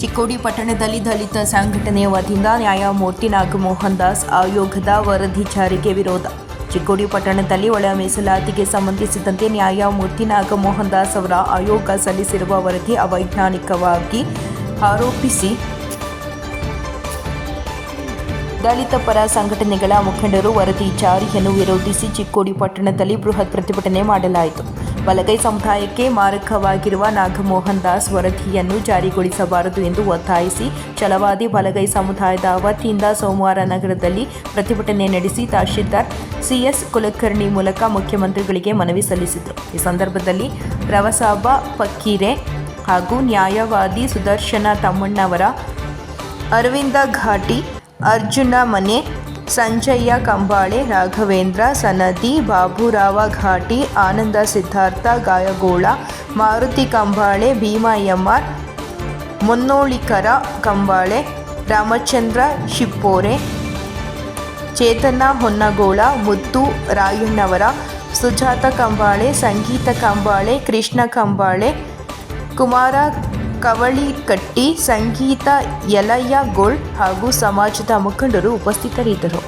ಚಿಕ್ಕೋಡಿ ಪಟ್ಟಣದಲ್ಲಿ ದಲಿತ ಸಂಘಟನೆಯ ವತಿಯಿಂದ ನ್ಯಾಯಮೂರ್ತಿ ನಾಗಮೋಹನ್ ದಾಸ್ ಆಯೋಗದ ವರದಿ ಜಾರಿಗೆ ವಿರೋಧ. ಚಿಕ್ಕೋಡಿ ಪಟ್ಟಣದಲ್ಲಿ ಒಳ ಮೀಸಲಾತಿಗೆ ಸಂಬಂಧಿಸಿದಂತೆ ನ್ಯಾಯಮೂರ್ತಿ ನಾಗಮೋಹನ್ ದಾಸ್ ಅವರ ಆಯೋಗ ಸಲ್ಲಿಸಿರುವ ವರದಿ ಅವೈಜ್ಞಾನಿಕವಾಗಿ ಆರೋಪಿಸಿ ದಲಿತ ಪರ ಸಂಘಟನೆಗಳ ಮುಖಂಡರು ವರದಿ ಜಾರಿಯನ್ನು ವಿರೋಧಿಸಿ ಚಿಕ್ಕೋಡಿ ಪಟ್ಟಣದಲ್ಲಿ ಬೃಹತ್ ಪ್ರತಿಭಟನೆ ಮಾಡಲಾಯಿತು. ಬಲಗೈ ಸಮುದಾಯಕ್ಕೆ ಮಾರಕವಾಗಿರುವ ನಾಗಮೋಹನ್ ದಾಸ್ ವರದಿಯನ್ನು ಜಾರಿಗೊಳಿಸಬಾರದು ಎಂದು ಒತ್ತಾಯಿಸಿ, ಛಲವಾದಿ ಬಲಗೈ ಸಮುದಾಯದ ವತಿಯಿಂದ ಸೋಮವಾರ ನಗರದಲ್ಲಿ ಪ್ರತಿಭಟನೆ ನಡೆಸಿ ತಹಶೀಲ್ದಾರ್ ಸಿಎಸ್ ಕುಲಕರ್ಣಿ ಮೂಲಕ ಮುಖ್ಯಮಂತ್ರಿಗಳಿಗೆ ಮನವಿ ಸಲ್ಲಿಸಿದರು. ಈ ಸಂದರ್ಭದಲ್ಲಿ ರವಸಾಬ ಪಕ್ಕೀರೆ ಹಾಗೂ ನ್ಯಾಯವಾದಿ ಸುದರ್ಶನ ತಮ್ಮಣ್ಣವರ ಅರವಿಂದ ಘಾಟಿ, ಅರ್ಜುನ ಮನೆ ಸಂಜಯ್ಯ ಕಂಬಾಳೆ, ರಾಘವೇಂದ್ರ, ಸನದಿ, ಬಾಬುರಾವ ಘಾಟಿ, ಆನಂದ ಸಿದ್ಧಾರ್ಥ, ಗಾಯಗೋಳ, ಮಾರುತಿ ಕಂಬಾಳೆ ಭೀಮಯ್ಯಮ್ಮರ್ ಮುನ್ನೋಳಿಕರ ಕಂಬಾಳೆ, ರಾಮಚಂದ್ರ ಶಿಪ್ಪೋರೆ ಚೇತನ ಹೊನ್ನಗೋಳ, ಮುತ್ತು ರಾಯಣ್ಣವರ, ಸುಜಾತ ಕಂಬಾಳೆ, ಸಂಗೀತ ಕಂಬಾಳೆ, ಕೃಷ್ಣ ಕಂಬಾಳೆ, ಕುಮಾರ ಕವಳಿಕಟ್ಟಿ, ಸಂಗೀತ ಯಲಯ್ಯಗೋಳ್ ಹಾಗೂ ಸಮಾಜದ ಮುಖಂಡರು ಉಪಸ್ಥಿತರಿದ್ದರು.